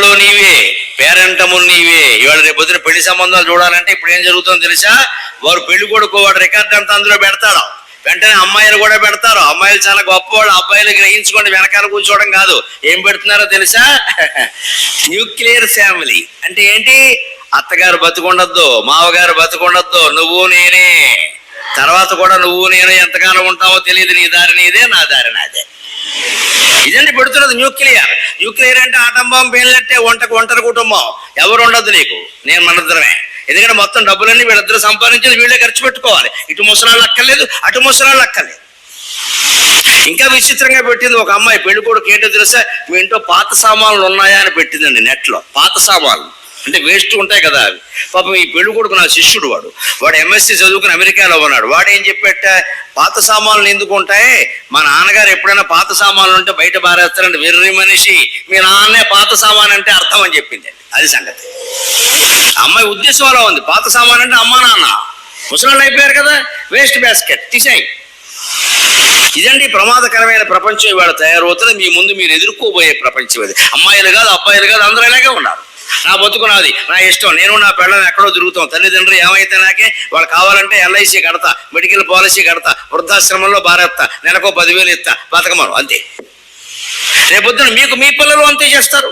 పిల్లలు నీవే పేరెంటములు నీవే. ఇవాళ రేపు పొద్దున పెళ్ళి సంబంధాలు చూడాలంటే ఇప్పుడు ఏం జరుగుతుందో తెలుసా? వారు పెళ్ళి కొడుకు వాడు రికార్డ్ అంతా అందులో పెడతాడు. వెంటనే అమ్మాయిలు కూడా పెడతారు. అమ్మాయిలు చాలా గొప్పవాళ్ళు. అబ్బాయిలు గ్రహించుకోండి వెనకాల కూర్చోవడం కాదు. ఏం పెడుతున్నారో తెలుసా? Nuclear family. అంటే ఏంటి? అత్తగారు బతుకుండద్దు మావగారు బతుకుండద్దు నువ్వు నేనే. తర్వాత కూడా నువ్వు నేను ఎంతకాలం ఉంటావో తెలియదు నీ దారి నీదే నా దారి నాదే ఇదండి పెడుతున్నది న్యూక్లియర్. న్యూక్లియర్ అంటే ఆటం బాంబు పేలినట్టే వంటకు ఒంటరి కుటుంబం. ఎవరు ఉండదు నీకు? నేను మనిద్దరమే ఎందుకంటే మొత్తం డబ్బులన్నీ వీళ్ళిద్దరు సంపాదించింది వీళ్ళే ఖర్చు పెట్టుకోవాలి. ఇటు ముసలాళ్ళు అక్కర్లేదు అటు ముసలాళ్ళు అక్కర్లేదు. ఇంకా విచిత్రంగా పెట్టింది ఒక అమ్మాయి పెళ్ళి కొడుకు ఏంటో తెలుసా? మీ ఇంట్లో పాత సామాన్లు ఉన్నాయా అని పెట్టిందండి నెట్లో. పాత సామాన్లు. అంటే వేస్ట్ ఉంటాయి కదా అవి. పాపం ఈ పెళ్ళి కొడుకు నా శిష్యుడు వాడు. వాడు ఎంఎస్సీ చదువుకుని అమెరికాలో ఉన్నాడు. వాడు ఏం చెప్పేట? పాత సామాన్లు ఎందుకు ఉంటాయి? మా నాన్నగారు ఎప్పుడైనా పాత సామాన్లు ఉంటే బయట బారేస్తారంటే వెర్రి మనిషి. మీ నాన్నే పాత సామాన్ అంటే అర్థం అని చెప్పింది అది సంగతి. అమ్మాయి ఉద్దేశం అలా ఉంది. పాత సామాన్ అంటే అమ్మా నాన్న. ముసలాళ్ళు అయిపోయారు కదా. వేస్ట్ బాస్కెట్ తీసేయి. ఇదండి ప్రమాదకరమైన ప్రపంచం. ఇవాళ తయారవుతుంది మీ ముందు మీరు ఎదుర్కోబోయే ప్రపంచం ఇది. అమ్మాయిలు కాదు అబ్బాయిలు కాదు అందరూ ఇలాగే ఉన్నారు. నా బతుకు నాది నా ఇష్టం. నేను నా పిల్లలు ఎక్కడో తిరుగుతాం. తల్లిదండ్రులు ఏమైతే నాకే? వాళ్ళు కావాలంటే ఎల్ఐసి కడతా మెడికల్ పాలసీ కడతా వృద్ధాశ్రమంలో బారేస్తా నెలకో పదివేలు ఇస్తా బతకమను అంతే. రేపొద్దున మీకు మీ పిల్లలు అంతే చేస్తారు.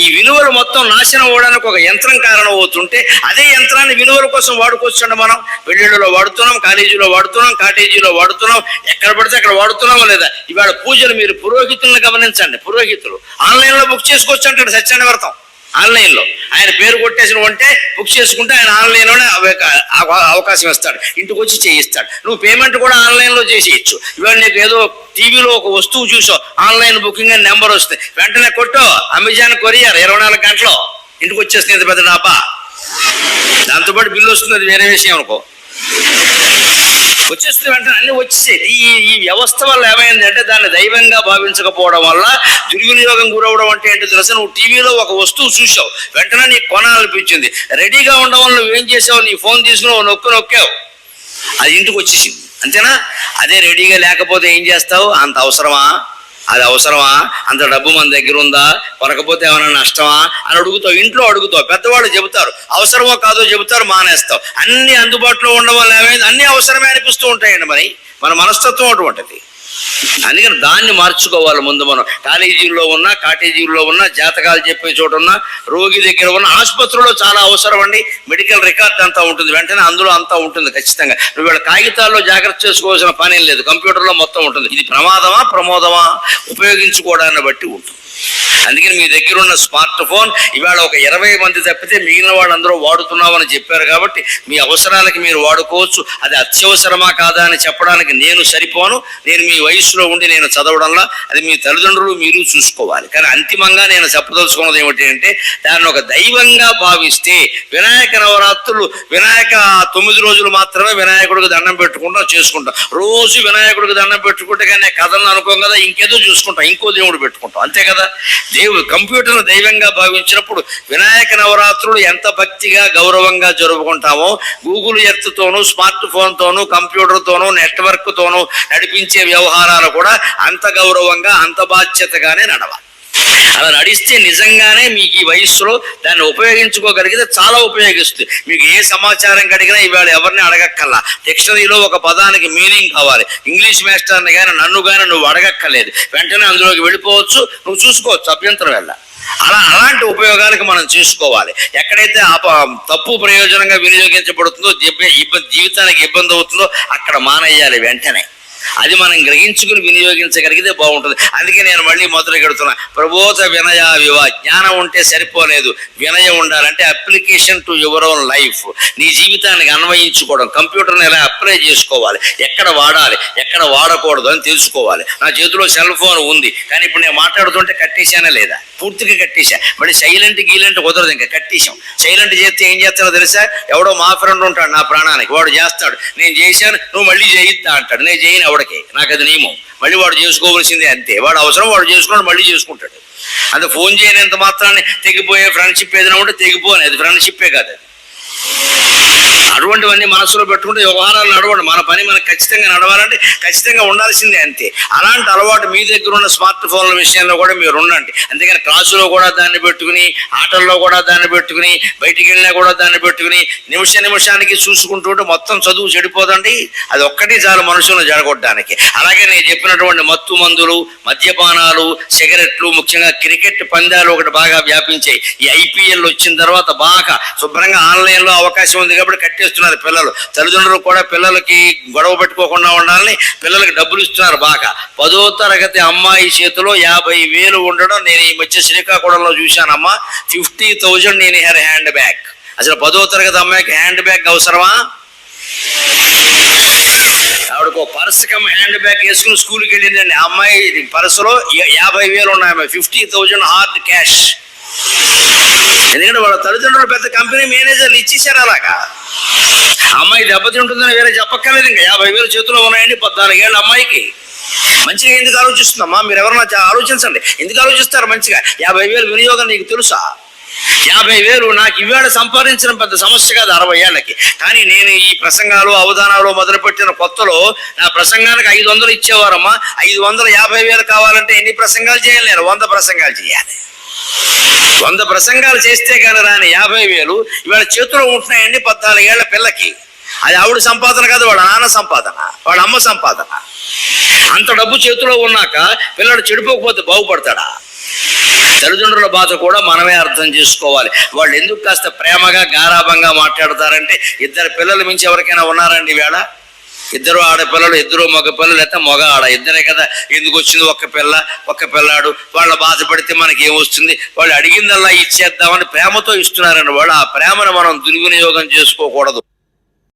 ఈ విలువలు మొత్తం నాశనం అవ్వడానికి ఒక యంత్రం కారణం అవుతుంటే అదే యంత్రాన్ని విలువల కోసం వాడుకోవచ్చండి మనం. పెళ్ళిళ్ళలో వాడుతున్నాం కాలేజీలో వాడుతున్నాం కాటేజీలో వాడుతున్నాం ఎక్కడ పడితే అక్కడ వాడుతున్నామా లేదా? ఇవాళ పూజలు మీరు పురోహితులను గమనించండి పురోహితులు. ఆన్లైన్లో బుక్ చేసుకోవచ్చు అంటాడు సత్యాన్ని వ్రతం. ఆన్లైన్లో. ఆయన పేరు కొట్టేసిన ఉంటే బుక్ చేసుకుంటే ఆయన ఆన్లైన్లోనే అవకాశం ఇస్తాడు. ఇంటికి వచ్చి చేయిస్తాడు. నువ్వు పేమెంట్ కూడా ఆన్లైన్లో చేసేయచ్చు. ఇవాళ నీకు ఏదో టీవీలో ఒక వస్తువు చూసావు ఆన్లైన్ బుకింగ్ అని నెంబర్ వస్తుంది వెంటనే కొట్టు. అమెజాన్ కొరియర్ ఇరవై నాలుగు గంటలో. ఇంటికి వచ్చేస్తుంది ఇంత పెద్ద డాబా. దాంతోపాటు బిల్లు వస్తుంది అది వేరే విషయం అనుకో. వచ్చేస్తుంది వెంటనే అన్ని వచ్చేసాయి. ఈ ఈ వ్యవస్థ వల్ల ఏమైంది అంటే దాన్ని దైవంగా భావించకపోవడం వల్ల దుర్వినియోగం గురవడం అంటే ఏంటో తెలుసా? నువ్వు టీవీలో ఒక వస్తువు చూసావు వెంటనే నీకు కొనాలనిపించింది. రెడీగా ఉండడం వల్ల నువ్వేం చేసావు నీ ఫోన్ తీసుకుని నొక్కు నొక్కావు. అది ఇంటికి వచ్చేసింది. అంతేనా? అదే రెడీగా లేకపోతే ఏం చేస్తావు? అంత అవసరమా? అది అవసరమా? అంత డబ్బు మన దగ్గర ఉందా? కొనకపోతే ఏమైనా నష్టమా? అని అడుగుతావు. ఇంట్లో అడుగుతావు. పెద్దవాళ్ళు చెబుతారు. అవసరమో కాదో చెబుతారు మానేస్తావు. అన్ని అందుబాటులో ఉండడం వల్ల ఏమైంది అన్ని అవసరమే అనిపిస్తూ ఉంటాయండి మరి. మన మనస్తత్వం అటువంటిది. అందుకని దాన్ని మార్చుకోవాలి ముందు మనం. కాలేజీల్లో ఉన్నా కాటేజీల్లో ఉన్నా జాతకాలు చెప్పే చోట ఉన్నా రోగి దగ్గర ఉన్న ఆసుపత్రిలో చాలా అవసరం అండి. మెడికల్ రికార్డ్ అంతా ఉంటుంది. వెంటనే అందులో అంతా ఉంటుంది ఖచ్చితంగా. నువ్వు వీళ్ళ కాగితాల్లో జాగ్రత్త చేసుకోవాల్సిన పని లేదు. కంప్యూటర్లో మొత్తం ఉంటుంది. ఇది ప్రమాదమా ప్రమోదమా? ఉపయోగించుకోవడాన్ని బట్టి ఉంటుంది. అందుకని మీ దగ్గర ఉన్న స్మార్ట్ ఫోన్ ఇవాళ ఒక ఇరవై మంది తప్పితే మిగిలిన వాళ్ళందరూ వాడుతున్నామని చెప్పారు కాబట్టి మీ అవసరాలకి మీరు వాడుకోవచ్చు. అది అత్యవసరమా కాదా అని చెప్పడానికి నేను సరిపోను. నేను మీ వయసులో ఉండి నేను చదవడంలో అది మీ తల్లిదండ్రులు మీరు చూసుకోవాలి. కానీ అంతిమంగా నేను చెప్పదలుచుకున్నది ఏమిటి అంటే దాన్ని ఒక దైవంగా భావిస్తే వినాయక నవరాత్రులు వినాయక తొమ్మిది రోజులు మాత్రమే వినాయకుడికి దండం పెట్టుకుంటాం చేసుకుంటాం. రోజు వినాయకుడికి దండం పెట్టుకుంటే కానీ కథలను అనుకోం కదా ఇంకేదో చూసుకుంటాం ఇంకో దేవుడు పెట్టుకుంటాం. అంతే కదా? దేవుడు కంప్యూటర్ను దైవంగా భావించినప్పుడు వినాయక నవరాత్రులు ఎంత భక్తిగా గౌరవంగా జరుపుకుంటామో గూగుల్ ఎర్త్తోనూ స్మార్ట్ ఫోన్ తోనూ కంప్యూటర్ తోనూ నెట్వర్క్ తోనూ నడిపించే వ్యవహారాలు కూడా అంత గౌరవంగా అంత బాధ్యతగానే నడవాలి. అలా నడిస్తే నిజంగానే మీకు ఈ వయస్సులో దాన్ని ఉపయోగించుకోగలిగితే చాలా ఉపయోగిస్తుంది. మీకు ఏ సమాచారం కడిగినా ఇవాళ ఎవరిని అడగక్కల్లా డిక్షనరీలో ఒక పదానికి మీనింగ్ కావాలి. ఇంగ్లీష్ మాస్టర్ని కానీ నన్ను కానీ నువ్వు అడగక్కర్లేదు. వెంటనే అందులోకి వెళ్ళిపోవచ్చు నువ్వు చూసుకోవచ్చు అభ్యంతరం వెళ్ళ అలా అలాంటి ఉపయోగాలకు మనం చేసుకోవాలి. ఎక్కడైతే ఆ తప్పు ప్రయోజనంగా వినియోగించబడుతుందో ఇబ్బంది జీవితానికి ఇబ్బంది అవుతుందో అక్కడ మానేయాలి వెంటనే. అది మనం గ్రహించుకుని వినియోగించగలిగితే బాగుంటుంది. అందుకే నేను మళ్ళీ మొదలు పెడుతున్నా. ప్రబోధ వినయ వివా జ్ఞానం ఉంటే సరిపోలేదు. వినయం ఉండాలంటే application to your own life. నీ జీవితానికి అన్వయించుకోవడం కంప్యూటర్ని ఎలా అప్లై చేసుకోవాలి ఎక్కడ వాడాలి ఎక్కడ వాడకూడదు అని తెలుసుకోవాలి. నా చేతిలో సెల్ ఫోన్ ఉంది కానీ ఇప్పుడు నేను మాట్లాడుతుంటే కట్టేశానా లేదా? పూర్తిగా కట్టేశా. మరి సైలెంట్ గీలెంట్ కుదరదు ఇంకా కట్టేశాం. సైలెంట్ చేస్తే ఏం చేస్తాడో తెలుసా? ఎవడో మా ఫ్రెండ్ ఉంటాడు నా ప్రాణానికి వాడు చేస్తాడు. నేను చేశాను నువ్వు మళ్ళీ చేయిద్దా అంటాడు. నేను చేయను ఎవడికి? నాకు అది నియమం. మళ్ళీ వాడు చేసుకోవాల్సిందే అంతే. వాడు అవసరం వాడు చేసుకున్నాడు మళ్ళీ చేసుకుంటాడు. అంత ఫోన్ చేయనంత మాత్రాన్ని తెగిపోయే ఫ్రెండ్షిప్ ఏదైనా ఉంటే తెగిపోని అది ఫ్రెండ్షిప్పే కాదు అది. అటువంటివన్నీ మనసులో పెట్టుకుంటే వ్యవహారాలు నడవండి. మన పని మనకు ఖచ్చితంగా నడవాలంటే ఖచ్చితంగా ఉండాల్సిందే అంతే. అలాంటి అలవాటు మీ దగ్గర ఉన్న స్మార్ట్ ఫోన్ల విషయంలో కూడా మీరు ఉండండి. అందుకని క్లాసులో కూడా దాన్ని పెట్టుకుని ఆటల్లో కూడా దాన్ని పెట్టుకుని బయటికి వెళ్ళినా కూడా దాన్ని పెట్టుకుని నిమిష నిమిషానికి చూసుకుంటూ ఉంటే మొత్తం చదువు చెడిపోదండి. అది ఒక్కటి చాలు మనుషులను జడగొట్టడానికి అలాగే నేను చెప్పినటువంటి మత్తు మందులు మద్యపానాలు సిగరెట్లు ముఖ్యంగా క్రికెట్ పందాలు ఒకటి బాగా వ్యాపించాయి. ఈ ఐపీఎల్ వచ్చిన తర్వాత బాగా శుభ్రంగా ఆన్లైన్లో అవకాశం ఉంది కాబట్టి కట్టేస్తున్నారు పిల్లలు. తల్లిదండ్రులు కూడా పిల్లలకి గొడవ పెట్టుకోకుండా ఉండాలని పిల్లలకి డబ్బులు ఇస్తున్నారు బాగా. పదో తరగతి అమ్మాయి చేతిలో యాభై వేలు ఉండడం నేను ఈ మధ్య శ్రీకాకుళంలో చూశానమ్మా. ఫిఫ్టీ థౌజండ్ నేను హెర్ హ్యాండ్ బ్యాగ్. అసలు పదో తరగతి అమ్మాయికి హ్యాండ్ బ్యాగ్ అవసరమా? ఆవిడకు పర్స్ కమ్ హ్యాండ్ బ్యాగ్ వేసుకుని స్కూల్కి వెళ్ళిందండి. ఆ అమ్మాయి పర్సులో యాభై వేలు ఉన్నాయి ఫిఫ్టీ థౌజండ్ హార్డ్ క్యాష్. వాళ్ళ తల్లిదండ్రులు పెద్ద కంపెనీ మేనేజర్లు ఇచ్చేసారు అలాగా? అమ్మాయి దెబ్బతింటుందని వేరే చెప్పక్కర్లేదు ఇంకా యాభై వేలు చేతిలో ఉన్నాయండి పద్నాలుగేళ్ళ అమ్మాయికి. మంచిగా ఎందుకు ఆలోచిస్తుందమ్మా? మీరు ఎవరన్నా ఆలోచించండి. ఎందుకు ఆలోచిస్తారు మంచిగా? యాభై వేలు వినియోగం నీకు తెలుసా? యాభై వేలు నాకు ఇవాళ సంపాదించడం పెద్ద సమస్య కాదు అరవై ఏళ్ళకి. కానీ నేను ఈ ప్రసంగాలు అవధానాలు మొదలుపెట్టిన కొత్తలో నా ప్రసంగానికి ఐదు వందలు ఇచ్చేవారమ్మా. ఐదు వందలు యాభై వేలు కావాలంటే ఎన్ని ప్రసంగాలు చేయాలి నేను? వంద ప్రసంగాలు చేయాలి. వంద ప్రసంగాలు చేస్తే కానీ రాని యాభై వేలు ఇవాళ చేతిలో ఉంటున్నాయండి పద్నాలుగేళ్ళ పిల్లకి. అది ఆవిడ సంపాదన కాదు వాళ్ళ నాన్న సంపాదన వాళ్ళ అమ్మ సంపాదన. అంత డబ్బు చేతిలో ఉన్నాక పిల్లడు చెడిపోకపోతే బాగుపడతాడా? తల్లిదండ్రుల బాధ కూడా మనమే అర్థం చేసుకోవాలి. వాళ్ళు ఎందుకు కాస్త ప్రేమగా గారాభంగా మాట్లాడతారంటే ఇద్దరు పిల్లలు మించి ఎవరికైనా ఉన్నారండి వేళ ఇద్దరు ఆడపిల్లలు ఇద్దరు మగ పిల్లలు లేకపోతే మగ ఆడ. ఇద్దరే కదా ఎందుకు వచ్చింది ఒక్క పిల్ల ఒక్క పిల్లాడు? వాళ్ళ బాధపడితే మనకి ఏమొస్తుంది వాళ్ళు అడిగిందల్లా ఇచ్చేద్దామని ప్రేమతో ఇస్తున్నారని వాళ్ళు. ఆ ప్రేమను మనం దుర్వినియోగం చేసుకోకూడదు.